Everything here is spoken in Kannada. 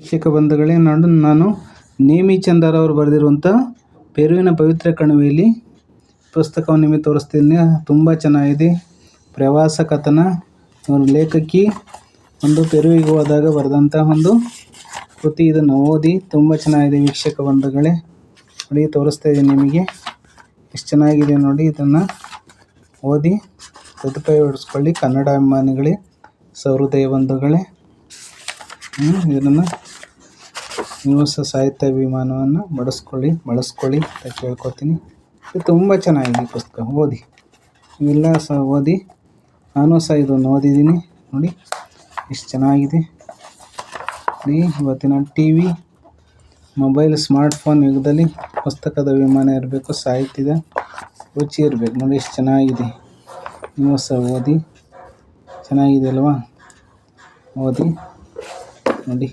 ವೀಕ್ಷಕ ಬಂಧುಗಳೇ, ನಾನು ನಾನು ನೇಮಿ ಚಂದರ್ ಅವರು ಬರೆದಿರುವಂಥ ಪೆರುವಿನ ಪವಿತ್ರ ಕಣಿವೆಯಲ್ಲಿ ಪುಸ್ತಕವನ್ನು ನಿಮಗೆ ತೋರಿಸ್ತೀನಿ. ತುಂಬ ಚೆನ್ನಾಗಿದೆ. ಪ್ರವಾಸ ಕಥನ. ಒಂದು ಲೇಖಕಿ. ಒಂದು ಪೆರುವಿಗೆ ಹೋದಾಗ ಬರೆದಂಥ ಒಂದು ಕೃತಿ ಇದನ್ನು ಓದಿ ತುಂಬ ಚೆನ್ನಾಗಿದೆ ವೀಕ್ಷಕ ಬಂಧುಗಳೇ. ನೋಡಿ, ತೋರಿಸ್ತಾ ಇದ್ದೀನಿ ನಿಮಗೆ. ಎಷ್ಟು ಚೆನ್ನಾಗಿದೆ ನೋಡಿ ಇದನ್ನು ಓದಿ ಸದುಪಯೋಗಿಸ್ಕೊಳ್ಳಿ ಕನ್ನಡ ಅಭಿಮಾನಿಗಳೇ, ಸಹೃದಯ ಬಂಧುಗಳೇ. ಇದನ್ನು ನೀವು ಸಹ ಸಾಹಿತ್ಯ ಅಭಿಮಾನವನ್ನು ಬಳಸ್ಕೊಳ್ಳಿ ಬಳಸ್ಕೊಳ್ಳಿ ಅಂತ ಕೇಳ್ಕೊತೀನಿ. ಇದು ತುಂಬ ಚೆನ್ನಾಗಿದೆ ಪುಸ್ತಕ. ಓದಿ. ನೀವೆಲ್ಲ ಸಹ ಓದಿ. ನಾನು ಸಹ ಇದನ್ನು ಓದಿದ್ದೀನಿ. ನೋಡಿ ಎಷ್ಟು ಚೆನ್ನಾಗಿದೆ. ನೋಡಿ, ಇವತ್ತಿನ ಟಿ ವಿ ಮೊಬೈಲ್ ಸ್ಮಾರ್ಟ್ಫೋನ್ ಯುಗದಲ್ಲಿ ಪುಸ್ತಕದ ಅಭಿಮಾನ ಇರಬೇಕು, ಸಾಹಿತ್ಯದ ರುಚಿ ಇರಬೇಕು. ನೋಡಿ ಎಷ್ಟು ಚೆನ್ನಾಗಿದೆ. ನೀವು ಸಹ ಓದಿ. ಚೆನ್ನಾಗಿದೆ ಅಲ್ವಾ? ಓದಿ. ನೋಡಿ.